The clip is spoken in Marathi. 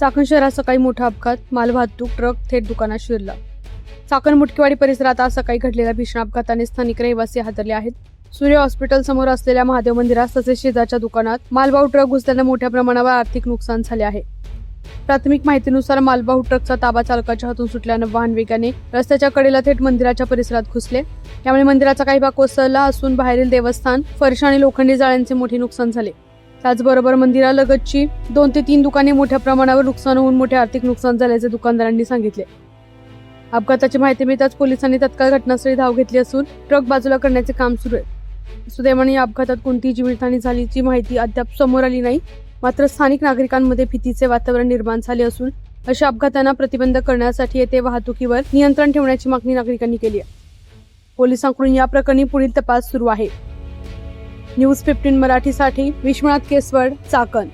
चाकण शहरात सकाळी मोठा अपघात मालवाहतूक ट्रक थेट दुकानात शिरला. चाकण मुटकेवाडी परिसरात आज सकाळी घडलेल्या भीषण अपघाताने स्थानिक रहिवासी हादरले आहेत. सूर्य हॉस्पिटल समोर असलेल्या महादेव मंदिरात तसेच शेजारच्या दुकानात मालवाहू ट्रक घुसल्याने मोठ्या प्रमाणावर आर्थिक नुकसान झाले आहे. प्राथमिक माहितीनुसार मालवाहू ट्रकचा ताबा चालकाच्या हातून सुटल्यानं वाहन वेगाने रस्त्याच्या कडेला थेट मंदिराच्या परिसरात घुसले. यामुळे मंदिराचा काही भाग कोसळला असून बाहेरील देवस्थान फरशी आणि लोखंडी जाळ्यांचे मोठे नुकसान झाले. त्याचबरोबर मंदिरालगतची दोन ते तीन दुकाने मोठ्या प्रमाणावर नुकसान होऊन मोठे आर्थिक नुकसान झाल्याचे दुकानदारांनी सांगितले. अपघाताची माहिती मिळताच पोलिसांनी तत्काळ घटनास्थळी धाव घेतली असून ट्रक बाजूला करण्याचे काम सुरू आहे. सुदैवाने या अपघातात कोणतीही जीवितहानी झाल्याची माहिती अद्याप समोर आली नाही. मात्र स्थानिक नागरिकांमध्ये भीतीचे वातावरण निर्माण झाले असून अशा अपघातांना प्रतिबंध करण्यासाठी येथे वाहतुकीवर नियंत्रण ठेवण्याची मागणी नागरिकांनी केली आहे. पोलिसांकडून या प्रकरणी पुढील तपास सुरू आहे. न्यूज फिफ्टीन मराठीसाठी विश्वनाथ केसवड चाकण.